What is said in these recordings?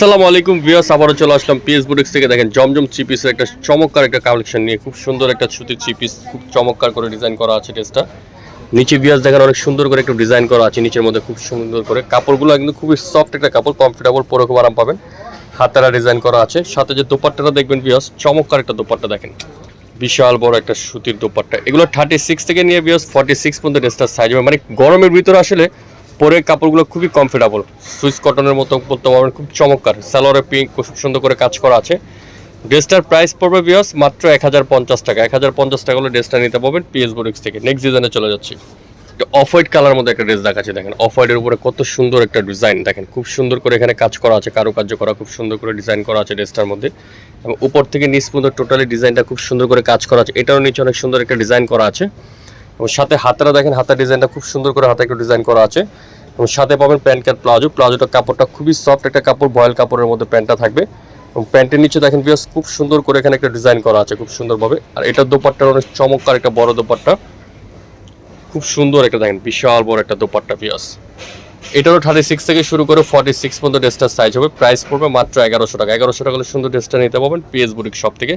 আসসালামু আলাইকুম ভিউয়ার্স, আবারও চলে আসলাম পিএস বুটিক্স থেকে। দেখেন, জমজম থ্রি পিসের একটা চমৎকার একটা কালেকশন নিয়ে, খুব সুন্দর একটা সুতির থ্রি পিস খুব চমৎকার করে ডিজাইন করা আছে ড্রেসটা নিচে ভিউয়ার্স দেখেন, অনেক সুন্দর করে একটু ডিজাইন করা আছে, নিচের মধ্যে খুব সুন্দর করে। কাপড়গুলো কিন্তু খুবই সফট একটা কাপড় কমফোর্টেবল পরে খুব আরাম পাবেন। হাতারা ডিজাইন করা আছে। সাথে যে দোপাট্টাটা দেখবেন ভিউয়ার্স চমৎকার একটা দোপাট্টা দেখেন। বিশাল বড় একটা সুতির দোপাট্টা। এগুলো থার্টি সিক্স থেকে নিয়ে ভিউয়ার্স ফর্টি সিক্স পর্যন্ত ড্রেসটার সাইজ হবে। মানে গরমের ভিতরে আসলে পরে কাপড়গুলো খুবই কমফোর্টেবল সুইস কটনের মতো বলতে পারবেন, খুব চমৎকার। সালোয়ারে পিঙ্ক খুব সুন্দর করে কাজ করা আছে। ড্রেসটার প্রাইস পড়বে বিয়স মাত্র এক হাজার পঞ্চাশ টাকা। এক হাজার পঞ্চাশ টাকা হলে ড্রেসটা নিতে পারবেন পিএস বোরিক্স থেকে। নেক্সট ডিজাইনে চলে যাচ্ছি। অফ হোয়াইট কালার মধ্যে একটা ড্রেস দেখাচ্ছে, দেখেন। অফ হোয়াইটের উপরে কত সুন্দর একটা ডিজাইন দেখেন। খুব সুন্দর করে এখানে কাজ করা আছে, কারুকার্য করা, খুব সুন্দর করে ডিজাইন করা আছে ড্রেসটার মধ্যে। এবং উপর থেকে নিচ পর্যন্ত টোটালি ডিজাইনটা খুব সুন্দর করে কাজ করা আছে। এটারও নিচে অনেক সুন্দর একটা ডিজাইন করা আছে। এবং সাথে হাতারা দেখেন, হাতার ডিজাইনটা খুব সুন্দর করে হাতে একটা ডিজাইন করা আছে। এবং সাথে পাবেন প্যান্ট কাট প্লাজো। প্লাজোটা কাপড়টা খুবই সফট একটা কাপড়, বয়েল কাপড়ের মধ্যে প্যান্টটা থাকবে। এবং প্যান্টের নিচে দেখেন বিয়াস খুব সুন্দর করে এখানে একটা ডিজাইন করা আছে খুব সুন্দরভাবে। আর এটার দোপাট্টার অনেক চমৎকার একটা বড় দোপাট্টা। খুব সুন্দর একটা দেখেন, বিশাল বড় একটা দোপাট্টা পিয়াস এটারও থার্টি সিক্স থেকে শুরু করে ফর্টি সিক্স পর্যন্ত ড্রেসটার সাইজ হবে। প্রাইস পড়বে মাত্র এগারোশো টাকা। এগারোশো টাকা হলে সুন্দর ড্রেসটা নিতে পারবেন পিএস বুটিক শপ থেকে।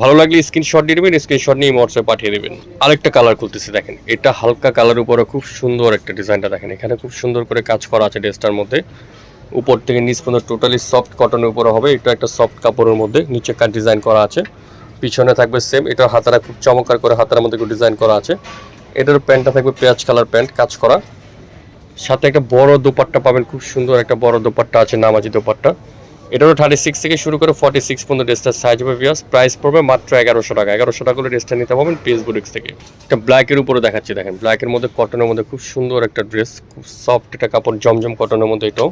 ভালো লাগলে স্ক্রিনশট দিয়ে দেবেন স্ক্রিনশট নিয়ে হোয়াটসঅ্যাপে পাঠিয়ে দেবেন। আরেকটা কালার খুলতেছি, দেখেন। এটা হালকা কালার উপরে খুব সুন্দর একটা ডিজাইনটা দেখেন। এখানে খুব সুন্দর করে কাজ করা আছে ড্রেসটার মধ্যে। উপর থেকে নিচ পর্যন্ত টোটালি সফট কটনের উপরে হবে। এটা একটা সফট কাপড়ের মধ্যে নিচে কাট ডিজাইন করা আছে। পিছনে থাকবে সেম এটার হাতারা খুব চমৎকার করে হাতার মধ্যে ডিজাইন করা আছে। এটার প্যান্টটা থাকবে পেঁয়াজ কালার প্যান্ট, কাজ করা। সাথে একটা বড় দোপাট্টা পাবেন, খুব সুন্দর একটা বড় দোপাট্টা আছে, নামাজি দোপাট্টা। এটারও থার্টি সিক্স থেকে শুরু করে ফর্টি সিক্স পর্যন্ত ড্রেসটার সাইজ হবে বিয়াস প্রাইস পড়বে মাত্র এগারোশো টাকা। এগারোশো টাকা করে ড্রেসটা নিতে পারবেন পিএস বুটিক্স থেকে। একটা ব্ল্যাকের উপরে দেখাচ্ছি, দেখেন। ব্ল্যাকের মধ্যে কটনের মধ্যে খুব সুন্দর একটা ড্রেস খুব সফট একটা কাপড়, জমজম কটনের মধ্যে এটাও।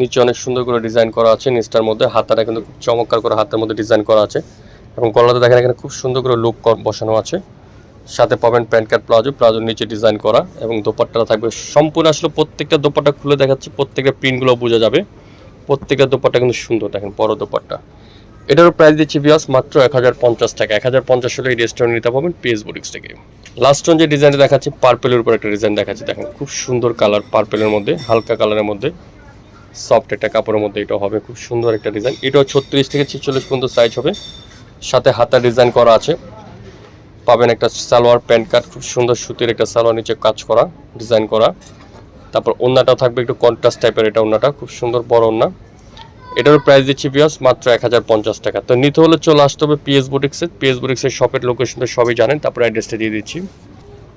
নিচে অনেক সুন্দর করে ডিজাইন করা আছে নিচটার মধ্যে। হাতাটা কিন্তু খুব চমৎকার করে হাতের মধ্যে ডিজাইন করা আছে। এবং গলাতে দেখেন এখানে খুব সুন্দর করে লুক বসানো আছে। সাথে পাবেন প্যান্ট কার্ড প্লাজো, প্লাজোর নিচে ডিজাইন করা এবং দোপাট্টাটা থাকবে সম্পূর্ণ আসলে প্রত্যেকটা দোপাট্টা খুলে দেখাচ্ছি, প্রত্যেকটা প্রিন্টগুলো বোঝা যাবে। প্রত্যেকটা দোপাট্টা কিন্তু সুন্দর, দেখেন বড় দোপাট্টা। এটারও প্রাইস দিচ্ছি বিয়াস মাত্র এক হাজার পঞ্চাশ টাকা। এক হাজার পঞ্চাশ হলে এই রেস্টুরেন্ট নিতে পাবেন পিএস বুটিক্স থেকে। লাস্ট যে ডিজাইনটা দেখাচ্ছি পার্পেলের উপর একটা ডিজাইন দেখাচ্ছি, দেখেন খুব সুন্দর কালার পার্পেলের মধ্যে, হালকা কালারের মধ্যে সফট একটা কাপড়ের মধ্যে এটা হবে, খুব সুন্দর একটা ডিজাইন এটাও ছত্রিশ থেকে ছেচল্লিশ পর্যন্ত সাইজ হবে। সাথে হাতা ডিজাইন করা আছে। পাবেন একটা সালোয়ার প্যান্ট কাট, খুব সুন্দর সুতির একটা সালোয়ার নিচে কাজ করা, ডিজাইন করা। তারপর ওন্নাটাও থাকবে একটু কন্ট্রাস্ট টাইপের এটা ওন্নাটা, খুব সুন্দর বড় ওন্না। এটারও প্রাইস দিচ্ছি বিয়াস মাত্র এক হাজার পঞ্চাশ টাকা। তো নিতে হলে চলে আসতে হবে পিএস বুটিক্সে পিএস বুটিক্সের শপের লোকেশনটা সবই জানেন, তারপরে অ্যাড্রেসটা দিয়ে দিচ্ছি।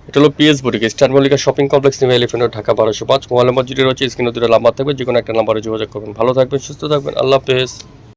এটা হলো PS boutique star Mallika shopping complex new elephant Dhaka বারোশো পাঁচ মোবাইল নম্বর যেটি রয়েছে স্ক্রিনে দুটো নাম্বার থাকবে যে কোনো একটা নাম্বারে যোগাযোগ করবেন। ভালো থাকবেন, সুস্থ থাকবেন, আল্লাহ হাফেজ।